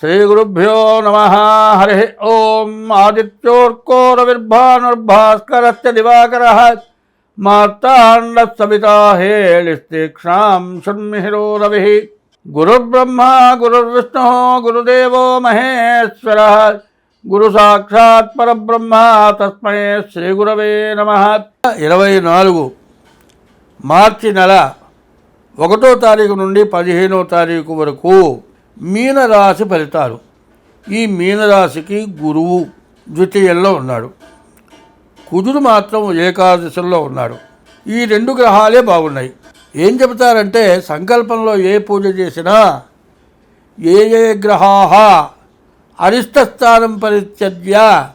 శ్రీగురుభ్యో నమ హరి ఓం ఆదిత్యోర్కోరవిర్భానుర్భాస్కరస్య దివాకర. మార్తాండ సవితా హేళిస్తీక్షాం షణ్మిహిరో రవి. గురుర్బ్రహ్మ గురుర్విష్ణు గురుదేవో మహేశ్వర. గురు సాక్షాత్ పరబ్రహ్మ తస్మై శ్రీగురవే నమ. ఇరవై నాలుగు. మార్చి నెల ఒకటో తారీఖు నుండి పదిహేనో తారీఖు వరకు మీనరాశి ఫలితాలు. ఈ మీనరాశికి గురువు ద్వితీయంలో ఉన్నాడు. కుజుడు మాత్రం ఏకాదశంలో ఉన్నాడు. ఈ రెండు గ్రహాలే బాగున్నాయి. ఏం చెబుతారంటే సంకల్పంలో ఏ పూజ చేసినా ఏ ఏ గ్రహాహ అరిష్టస్థానం పరిత్యజ్య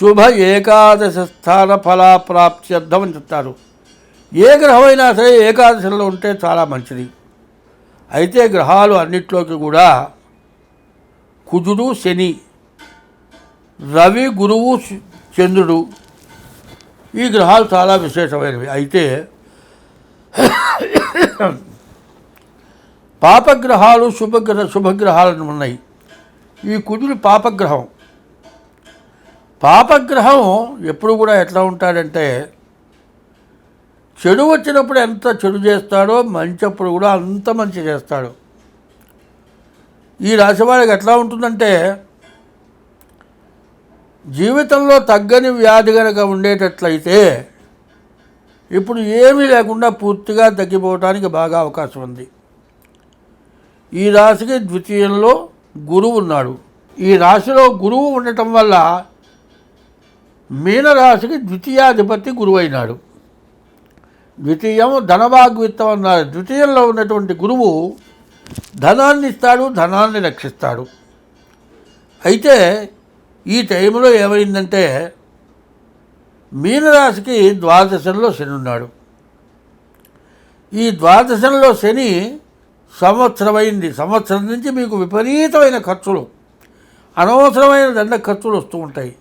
శుభ ఏకాదశ స్థాన ఫలాప్రాప్త్యర్థం అని చెప్తారు. ఏ గ్రహమైనా సరే ఏకాదశంలో ఉంటే చాలా మంచిది. అయితే గ్రహాలు అన్నిట్లోకి కూడా కుజుడు శని రవి గురువు చంద్రుడు ఈ గ్రహాలు చాలా విశేషమైనవి. అయితే పాపగ్రహాలు శుభగ్రహ శుభగ్రహాలను ఉన్నాయి. ఈ కుజుడు పాపగ్రహం. పాపగ్రహం ఎప్పుడు కూడా ఎట్లా ఉంటాడంటే చెడు వచ్చినప్పుడు ఎంత చెడు చేస్తాడో మంచి అప్పుడు కూడా అంత మంచి చేస్తాడు. ఈ రాశివాడికి ఎట్లా ఉంటుందంటే జీవితంలో తగ్గని వ్యాధి కనుక ఉండేటట్లయితే ఇప్పుడు ఏమీ లేకుండా పూర్తిగా తగ్గిపోవటానికి బాగా అవకాశం ఉంది. ఈ రాశికి ద్వితీయంలో గురువు ఉన్నాడు. ఈ రాశిలో గురువు ఉండటం వల్ల మీనరాశికి ద్వితీయాధిపతి గురువైనాడు. ద్వితీయం ధనభాగ్విత్తం అన్నారు. ద్వితీయంలో ఉన్నటువంటి గురువు ధనాన్ని ఇస్తాడు ధనాన్ని రక్షిస్తాడు. అయితే ఈ టైంలో ఏమైందంటే మీనరాశికి ద్వాదశంలో శని ఉన్నాడు. ఈ ద్వాదశంలో శని సంవత్సరమైంది. సంవత్సరం నుంచి మీకు విపరీతమైన ఖర్చులు అనవసరమైన దండ ఖర్చులు వస్తూ ఉంటాయి.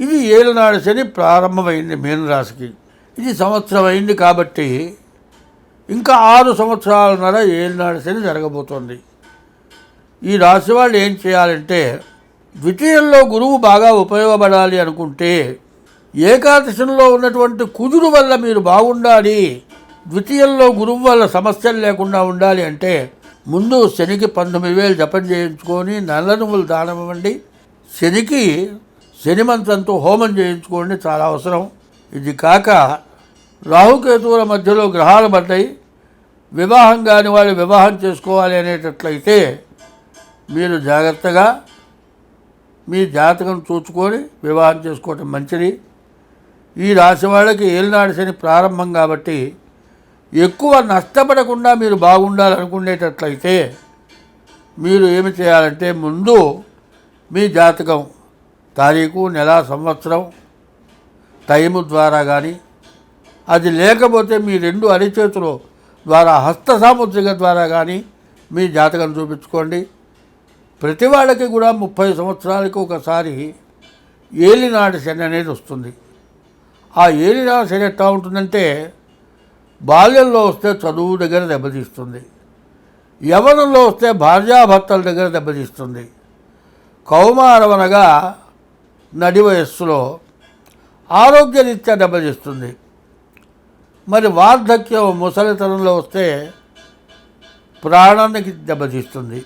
ఇది ఏలనాడు శని ప్రారంభమైంది మీనరాశికి. ఇది సంవత్సరం అయింది కాబట్టి ఇంకా ఆరు సంవత్సరాలన్నర ఏళ్ళనాడు శని జరగబోతోంది. ఈ రాశి వాళ్ళు ఏం చేయాలంటే ద్వితీయంలో గురువు బాగా ఉపయోగపడాలి అనుకుంటే ఏకాదశంలో ఉన్నటువంటి కుజుడు వల్ల మీరు బాగుండాలి ద్వితీయంలో గురువు వల్ల సమస్యలు లేకుండా ఉండాలి అంటే ముందు శనికి పంతొమ్మిది వేలు జపం చేయించుకొని నల్ల నువ్వులు దానం ఇవ్వండి. శనికి శని మంత్రంతో హోమం చేయించుకోండి చాలా అవసరం. ఇది కాక రాహుకేతువుల మధ్యలో గ్రహాలు పడ్డాయి. వివాహం కాని వాళ్ళు వివాహం చేసుకోవాలి అనేటట్లయితే మీరు జాగ్రత్తగా మీ జాతకం చూసుకొని వివాహం చేసుకోవటం మంచిది. ఈ రాశి వాళ్ళకి ఏలినాడు శని ప్రారంభం కాబట్టి ఎక్కువ నష్టపడకుండా మీరు బాగుండాలనుకునేటట్లయితే మీరు ఏమి చేయాలంటే ముందు మీ జాతకం తారీఖు నెల సంవత్సరం టైము ద్వారా కానీ అది లేకపోతే మీ రెండు అరిచేతులు ద్వారా హస్త సాముద్రిక ద్వారా కానీ మీ జాతకం చూపించుకోండి. ప్రతి వాళ్ళకి కూడా ముప్పై సంవత్సరాలకి ఒకసారి ఏలినాటి శని అనేది వస్తుంది. ఆ ఏలినాడు శని ఎట్లా ఉంటుందంటే బాల్యంలో వస్తే చదువు దగ్గర దెబ్బతీస్తుంది. యవనంలో వస్తే భార్యాభర్తల దగ్గర దెబ్బతీస్తుంది. కౌమారవనగా నడి వయస్సులో ఆరోగ్యరీత్యా దెబ్బతీస్తుంది. మరి వార్ధక్యం ముసలితనంలో వస్తే ప్రాణానికి దెబ్బతీస్తుంది.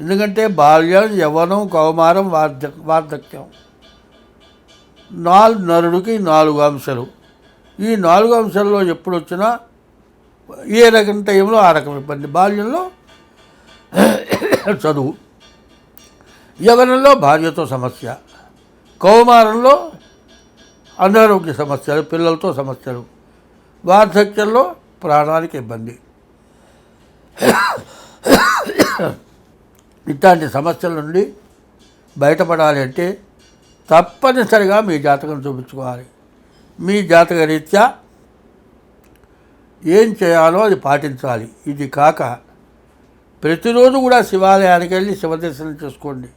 ఎందుకంటే బాల్యం యవ్వనం కౌమారం వార్ధ వార్ధక్యం. నాలుగు నరుడికి నాలుగు అంశాలు. ఈ నాలుగు అంశాల్లో ఎప్పుడు వచ్చినా ఏ రకం టైంలో ఆ రకం ఇబ్బంది. బాల్యంలో చదువు. యవనంలో భార్యతో సమస్య. కౌమారంలో అనారోగ్య సమస్యలు పిల్లలతో సమస్యలు. వార్ధక్యంలో ప్రాణానికి ఇబ్బంది. ఇట్లాంటి సమస్యల నుండి బయటపడాలి అంటే తప్పనిసరిగా మీ జాతకం చూపించుకోవాలి. మీ జాతక రీత్యా ఏం చేయాలో అది పాటించాలి. ఇది కాక ప్రతిరోజు కూడా శివాలయానికి వెళ్ళి శివదర్శనం చేసుకోండి.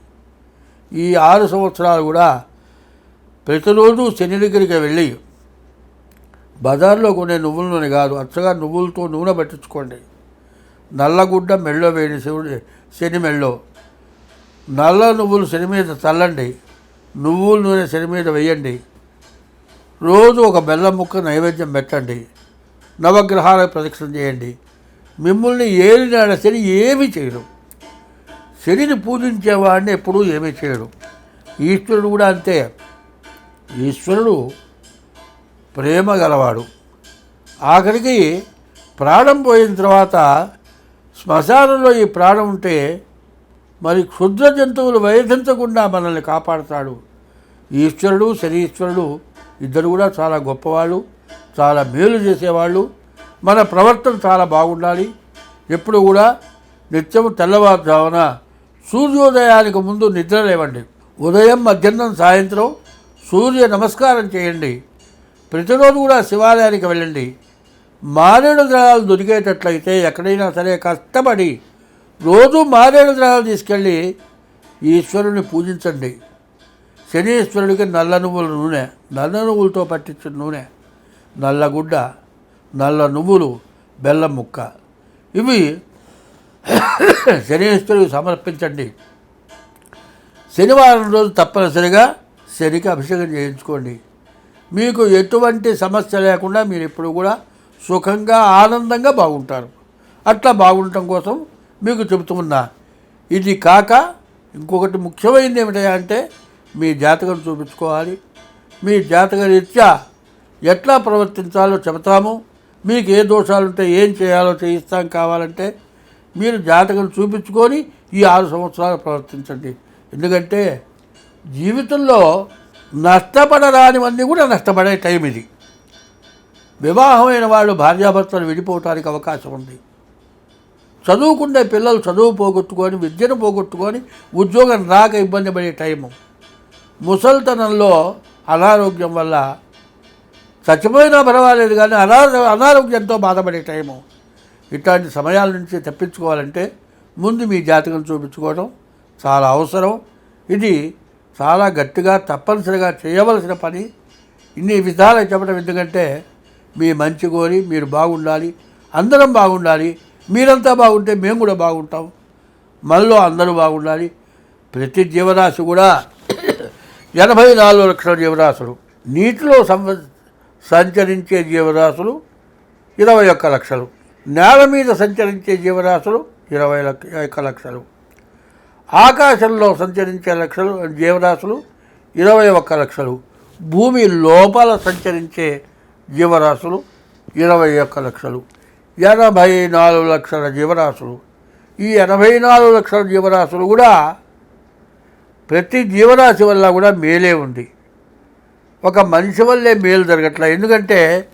ఈ ఆరు సంవత్సరాలు కూడా ప్రతిరోజు శని దగ్గరికి వెళ్ళి బజార్లో కొనే నువ్వుల నూనె కాదు అచ్చగా నువ్వులతో నూనె పట్టించుకోండి. నల్లగుడ్డ మెళ్ళో వేయండి శివుడి శని మెళ్ళో. నల్ల నువ్వులు శని మీద చల్లండి నువ్వుల నూనె శని మీద వేయండి. రోజు ఒక బెల్లం ముక్క నైవేద్యం పెట్టండి. నవగ్రహాల ప్రదక్షిణ చేయండి. మిమ్మల్ని ఏలినాడ శని ఏమీ చేయడం. శనిని పూజించేవాడిని ఎప్పుడూ ఏమీ చేయడు. ఈశ్వరుడు కూడా అంతే. ఈశ్వరుడు ప్రేమ గలవాడు. ఆఖరికి ప్రాణం పోయిన తర్వాత శ్మశానంలో ఈ ప్రాణం ఉంటే మరి క్షుద్ర జంతువులు వైధించకుండా మనల్ని కాపాడుతాడు. ఈశ్వరుడు శనీశ్వరుడు ఇద్దరు కూడా చాలా గొప్పవాళ్ళు చాలా మేలు చేసేవాళ్ళు. మన ప్రవర్తన చాలా బాగుండాలి. ఎప్పుడు కూడా నిత్యం తెల్లవారుజామున సూర్యోదయానికి ముందు నిద్ర లేవండి. ఉదయం మధ్యాహ్నం సాయంత్రం సూర్య నమస్కారం చేయండి. ప్రతిరోజు కూడా శివాలయానికి వెళ్ళండి. మారేడు ద్రవాలు దొరికేటట్లయితే ఎక్కడైనా సరే కష్టపడి రోజు మారేడు ద్రవాలు తీసుకెళ్ళి ఈశ్వరుని పూజించండి. శనీశ్వరుడికి నల్ల నువ్వుల నూనె నల్ల నువ్వులతో పట్టించిన నూనె నల్లగుడ్డ నల్ల నువ్వులు బెల్లం ముక్క. ఇవి శనీశ్వరుడికి సమర్పించండి. శనివారం రోజు తప్పనిసరిగా శనికి అభిషేకం చేయించుకోండి. మీకు ఎటువంటి సమస్య లేకుండా మీరు ఎప్పుడు కూడా సుఖంగా ఆనందంగా బాగుంటారు. అట్లా బాగుండటం కోసం మీకు చెబుతున్నా. ఇది కాక ఇంకొకటి ముఖ్యమైనది ఏమిటంటే మీ జాతకం చూపించుకోవాలి. మీ జాతక రీత్యా ఎట్లా ప్రవర్తించాలో చెబుతాము. మీకు ఏ దోషాలు ఉంటే ఏం చేయాలో చేయిస్తాం కావాలంటే మీరు జాతకం చూపించుకొని ఈ ఆరు సంవత్సరాలు ప్రవర్తించండి. ఎందుకంటే జీవితంలో నష్టపడరానివన్నీ కూడా నష్టపడే టైం ఇది. వివాహమైన వాళ్ళు భార్యాభర్తలు విడిపోవటానికి అవకాశం ఉంది. చదువుకునే పిల్లలు చదువు పోగొట్టుకొని విద్యను పోగొట్టుకొని ఉద్యోగం రాక ఇబ్బంది పడే టైము ముసల్తనంలో అనారోగ్యం వల్ల చచ్చిపోయినా పర్వాలేదు కానీ అనారో అనారోగ్యంతో బాధపడే టైము ఇట్లాంటి సమయాల నుంచి తప్పించుకోవాలంటే ముందు మీ జాతకం చూపించుకోవడం చాలా అవసరం. ఇది చాలా గట్టిగా తప్పనిసరిగా చేయవలసిన పని. ఇన్ని విధాలు చెప్పడం ఎందుకంటే మీ మంచి కోరి మీరు బాగుండాలి. అందరం బాగుండాలి. మీరంతా బాగుంటే మేము కూడా బాగుంటాం. మనలో అందరూ బాగుండాలి. ప్రతి జీవరాశి కూడా ఎనభై నాలుగు లక్షల జీవరాశులు. నీటిలో సంవ సంచరించే జీవరాశులు ఇరవై ఒక్క లక్షలు. నేల మీద సంచరించే జీవరాశులు ఇరవై లక్ష ఒక్క లక్షలు. ఆకాశంలో సంచరించే లక్షలు జీవరాశులు ఇరవై ఒక్క లక్షలు. భూమి లోపల సంచరించే జీవరాశులు ఇరవై ఒక్క లక్షలు. ఎనభై నాలుగు లక్షల జీవరాశులు. ఈ ఎనభై నాలుగు లక్షల జీవరాశులు కూడా ప్రతి జీవరాశి వల్ల కూడా మేలే ఉంది. ఒక మనిషి వల్లే మేలు జరగట్లే ఎందుకంటే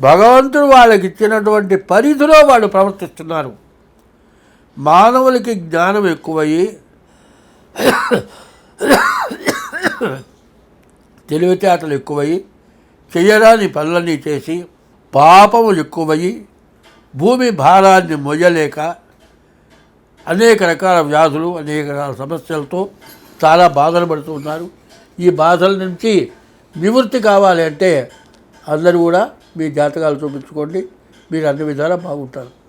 భగవంతుడు వాళ్ళకి ఇచ్చినటువంటి పరిధిలో వాళ్ళు ప్రవర్తిస్తున్నారు. మానవులకి జ్ఞానం ఎక్కువయ్యి తెలివితేటలు ఎక్కువయ్యి చేయరాని పనులన్నీ చేసి పాపములు ఎక్కువయ్యి భూమి భారాన్ని మొయ్యలేక అనేక రకాల వ్యాధులు అనేక రకాల సమస్యలతో చాలా బాధలు పడుతున్నారు ఈ బాధల నుంచి నివృత్తి కావాలి అంటే అందరూ కూడా మీ జాతకాలు చూపించుకోండి. మీరు అన్ని విధాలా బాగుంటారు.